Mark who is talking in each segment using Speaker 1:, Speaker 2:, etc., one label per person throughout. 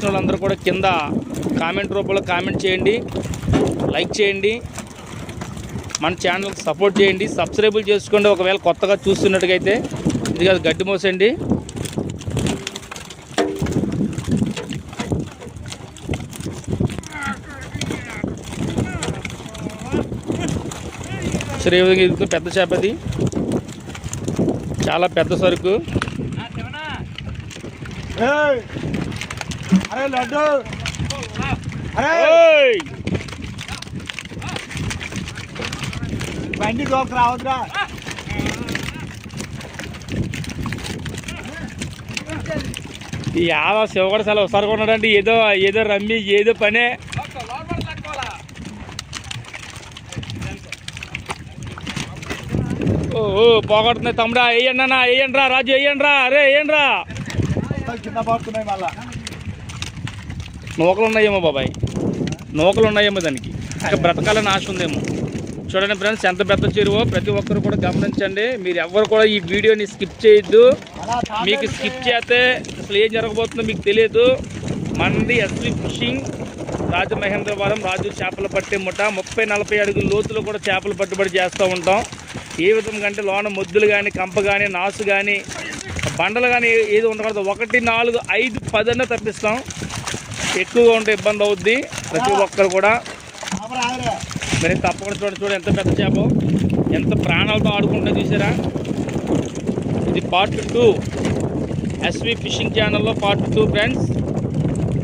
Speaker 1: చూస్తున్న వాళ్ళందరూ కూడా కింద కామెంట్ రూపంలో కామెంట్ చేయండి లైక్ చేయండి మన ఛానల్కి సపోర్ట్ చేయండి సబ్స్క్రైబుల్ చేసుకోండి. ఒకవేళ కొత్తగా చూస్తున్నట్టుగైతే ఇది కాదు గడ్డి మోసండి. సరే విధంగా ఇది పెద్ద చేప అది. చాలా పెద్ద సరుకు.
Speaker 2: అరే లడ్డు. అరే! బండి దోక రావద్దురా.
Speaker 1: ఈ యావ శివగడ చాలా ఒకసారి ఉన్నాడండి ఏదో ఏదో రమ్మి ఏదో పనే. ఓ ఓ, పోగొడుతున్నాయి తమ్ముడా. వేయండి అన్న వేయండి రా రాజు వేయండి రా అరే వేయండి రా
Speaker 2: కింద పడుతున్నాయి మళ్ళా.
Speaker 1: నూకలు ఉన్నాయేమో బాబాయ్. నూకలు ఉన్నాయేమో దానికి. ఇంకా బ్రతకాలని ఆశ ఉందేమో. చూడండి ఫ్రెండ్స్ ఎంత పెద్ద చెరువో ప్రతి ఒక్కరు కూడా గమనించండి. మీరు ఎవరు కూడా ఈ వీడియోని స్కిప్ చేయొద్దు. మీకు స్కిప్ చేస్తే అసలు ఏం జరగబోతుందో మీకు తెలియదు. మనది ఎస్వి ఫిషింగ్ రాజమహేంద్రవరం రాజు చేపలు పట్టే ముఠ ముప్పై నలభై అడుగుల లోతులో కూడా చేపలు పట్టుబడి చేస్తూ ఉంటాం. ఏ విధంగా అంటే లోన మొద్దులు కానీ కంప కానీ నాసు కానీ బండలు కానీ ఏది ఉండకూడదు. ఒకటి నాలుగు ఐదు పది అన్న తప్పిస్తాం. ఎక్కువగా ఉంటే ఇబ్బంది అవుద్ది. ప్రతి ఒక్కరు కూడా. మరి తప్పకుండా చూడండి చూడండి ఎంత పెద్ద చేప. ఎంత ప్రాణాలతో ఆడుకుంటా చూసారా? ఇది పార్ట్ టూ ఎస్వి ఫిషింగ్ ఛానల్లో పార్ట్ టూ ఫ్రెండ్స్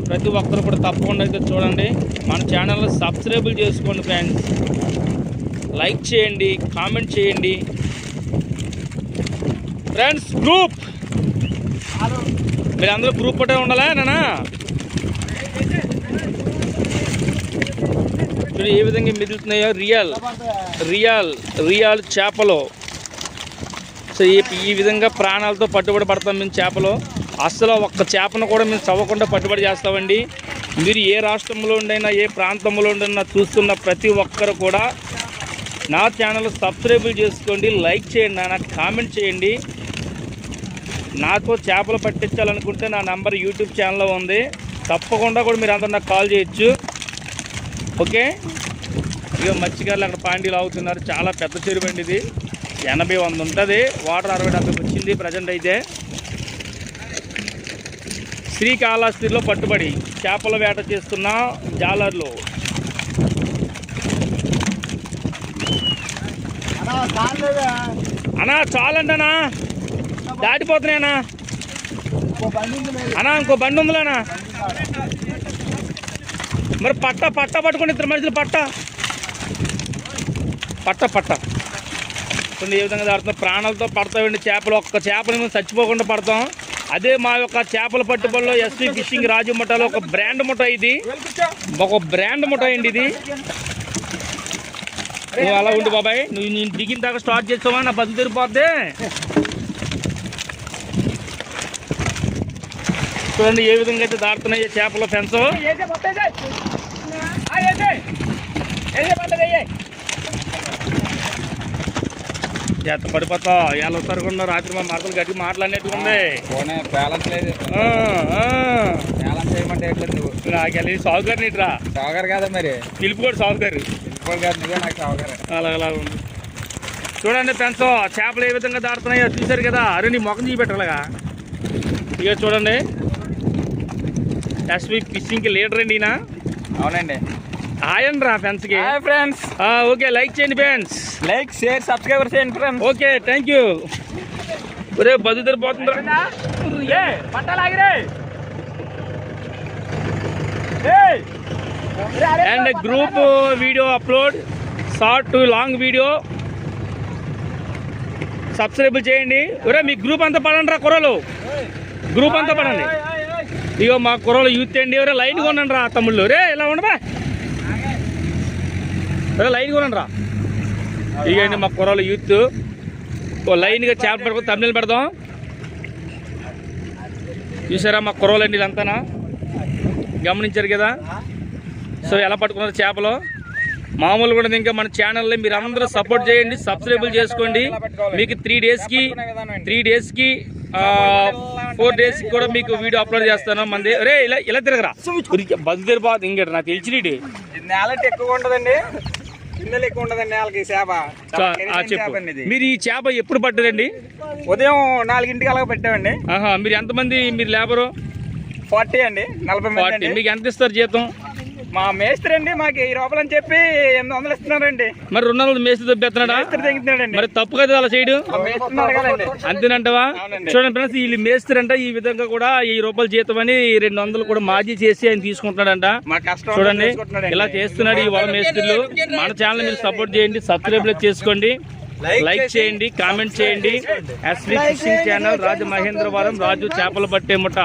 Speaker 1: ప్రతి ఒక్కరు కూడా తప్పకుండా అయితే చూడండి. మన ఛానల్లో సబ్స్క్రైబుల్ చేసుకోండి ఫ్రెండ్స్ లైక్ చేయండి కామెంట్ చేయండి. ఫ్రెండ్స్ గ్రూప్ మీరు అందరూ గ్రూప్ ఒకటే ఉండాలా నానా? చూడు ఏ విధంగా మిగులుతున్నాయో రియల్ రియల్ రియల్ చేపలు. సో ఈ విధంగా ప్రాణాలతో పట్టుబడి పడతాం మేము చేపలు. అసలు ఒక్క చేపను కూడా మేము చవ్వకుండా పట్టుబడి చేస్తామండి. మీరు ఏ రాష్ట్రంలో ఉండైనా ఏ ప్రాంతంలో ఉండైనా చూస్తున్న ప్రతి ఒక్కరు కూడా నా ఛానల్ సబ్స్క్రైబ్ చేసుకోండి లైక్ చేయండి నాకు కామెంట్ చేయండి. నాతో చేపలు పట్టించాలనుకుంటే నా నంబర్ యూట్యూబ్ ఛానల్లో ఉంది. తప్పకుండా కూడా మీరు అందరు నాకు కాల్ చేయొచ్చు. ఓకే? ఇక మత్స్యకారులు అక్కడ పాండీలు అవుతున్నారు చాలా పెద్ద చెరువు అండి ఇది. ఎనభై వంద ఉంటుంది. వాటర్ అరవై డెబ్బైకి వచ్చింది ప్రజెంట్ అయితే. శ్రీకాళహస్తిలో పట్టుబడి చేపల వేట చేస్తున్న జాలర్లు.
Speaker 2: అన్నా
Speaker 1: చాలండి అన్నా.
Speaker 2: లేదు.
Speaker 1: అన్నా. ఇంకో బండి ఉందిలేనా మరి పట్ట పట్ట పట్టుకోండి ఇద్దరు మనుషులు పట్ట. పట్ట పట్ట. కొన్ని ఏ విధంగా దాడుతున్నాం ప్రాణాలతో పడతామండి చేపలు. ఒక్క చేపని చచ్చిపోకుండా పడతాం. అదే మా యొక్క చేపల పట్టుబడిలో ఎస్పీ ఫిషింగ్ రాజు ముఠాలో ఒక బ్రాండ్ ముఠ ఇది. ఒక బ్రాండ్ ముఠ అండి ఇది. నువ్వు అలా ఉండు బాబాయ్. నువ్వు నేను దిగిన దాకా స్టార్ట్ చేస్తావా? నా బతుకు తిరిగిపోద్ది చూడండి ఏ విధంగా అయితే దాడుతున్నాయి చేపల ఫెన్స్ చేత పడిపోతా ఎలా వస్తారు రాత్రి మా మాటలు గట్టి మాట్లాడినట్టు ఉంది
Speaker 3: పోనీ బ్యాలెన్స్ లేదు.
Speaker 1: ఆ, ఆ.
Speaker 3: బ్యాలెన్స్ చేయమంటే ఎట్లేదు నువ్వు
Speaker 1: నాకెళ్ళి సాగుగారు నీట్రా
Speaker 3: షాగర్ కదా మరి?
Speaker 1: పిలుపు కూడా సాగుగారు.
Speaker 3: ఇప్పుడు కాదు నువ్వే నాకు షాగర్
Speaker 1: అలా అలా ఉంది. చూడండి ఫ్రెండ్స్ చేపలు ఏ విధంగా దాడుతున్నాయో చూశారు కదా? అరే నీ మొఖం చూపెట్టాలగా ఇక చూడండి. ఎస్వి ఫిషింగ్కి లీడర్ అండి ఈయన.
Speaker 3: అవునండి.
Speaker 1: ఆయండి రా ఫ్రెండ్స్కి
Speaker 3: హాయ్ ఫ్రెండ్స్
Speaker 1: ఓకే లైక్ చేయండి ఫ్రెండ్స్
Speaker 3: లైక్ షేర్ సబ్స్క్రైబర్ చేయండి ఫ్రెండ్స్
Speaker 1: ఓకే థ్యాంక్ యూ ఒరే బదుదర్ పోతుందిరా. And group video upload short to long video subscribe చేయండి. ఒరే మీ గ్రూప్ అంతా పడండి రా కుర్రలు. గ్రూప్ అంతా పడండి. ఇగో మా కుర్రలు యూత్ అండి ఒరే లైన్ కొనండి రా తమ్ముళ్ళు. రే ఇలా ఉండబా లైన్ కొనండి రా ఇగండి మా కుర్రలు యూత్. ఓ లైన్గా చేప పడుకుని తమిళ పెడదాం. చూసారా మా కుర్రలండి ఇదంతానా? గమనించారు కదా? సో ఎలా పట్టుకున్నారు చేపలు? మామూలు కూడా ఇంకా మన ఛానల్లో మీరు అందరూ సపోర్ట్ చేయండి సబ్స్క్రైబుల్ చేసుకోండి. మీకు త్రీ డేస్కి త్రీ డేస్కి ఫోర్ డేస్ కూడా మీకు వీడియో అప్లోడ్ చేస్తాను. మంది రే ఇలా ఇలా తిరగరా. బస్సు తిరిగిపోతుంది ఇంకట? నాకు తెలిసినటి
Speaker 3: నేల ఎక్కువ ఉండదండి ఉండదండి నేలకి చేప.
Speaker 1: మీరు ఈ చేప ఎప్పుడు పడ్డదండి
Speaker 3: ఉదయం నాలుగింటికి అలాగ పెట్టామండి.
Speaker 1: ఆహా మీరు ఎంతమంది మీరు లేబరు?
Speaker 3: ఫార్టీ అండి నలభై మంది
Speaker 1: మీకు ఎంత ఇస్తారు జీతం?
Speaker 3: మా మేస్త్రి అండి మాకు ఈ రూపాయలు అని చెప్పి ఎనిమిది వందలు ఇస్తున్నారండి.
Speaker 1: మరి రెండు వందలు మేస్త్రి దొబ్బెత్తున్నాడా
Speaker 3: మేస్త్రి తెగుతున్నాడండి
Speaker 1: మరి తప్పు కదా అలా చేయడు?
Speaker 3: ఆ మేస్త్రిని అడగాలండి.
Speaker 1: అంతేనంటవా. చూడండి ఫ్రెండ్స్ వీళ్ళు మేస్త్రి అంట ఈ విధంగా కూడా ఈ రూపాయలు జీతం అని రెండు వందలు కూడా మాజీ చేసి ఆయన తీసుకుంటున్నాడంట. చూడండి. ఇలా చేస్తున్నాడు ఈ వల మేస్త్రులు. మన ఛానల్ మీరు సపోర్ట్ చేయండి సబ్స్క్రైబ్ చేసుకోండి. లైక్ చేయండి కామెంట్ చేయండి. SV fishing channel Rajamahendravaram Raju చేపలు పట్టే ముఠ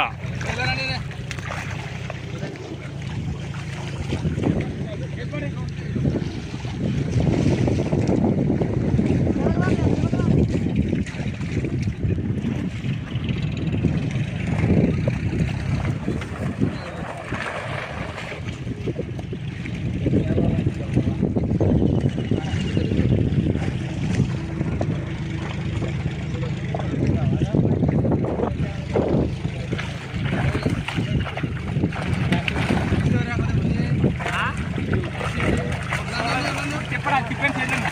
Speaker 1: చెప్పరా చెప్పండి చేద్దాం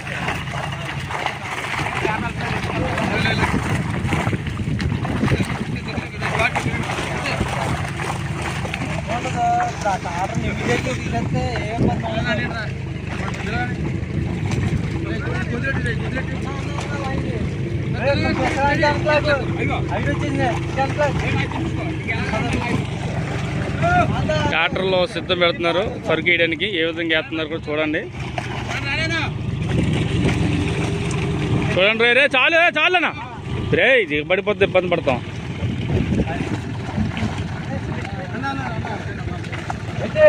Speaker 1: ఐదు వచ్చింది. ట్రాక్టర్లో సిద్ధం పెడుతున్నారు. సరుకు వేయడానికి ఏ విధంగా వేస్తున్నారు కూడా చూడండి. చూడండి రే రే చాలు రే, చాలనా రే దిగబడిపోతే ఇబ్బంది పడతాం.
Speaker 2: అయితే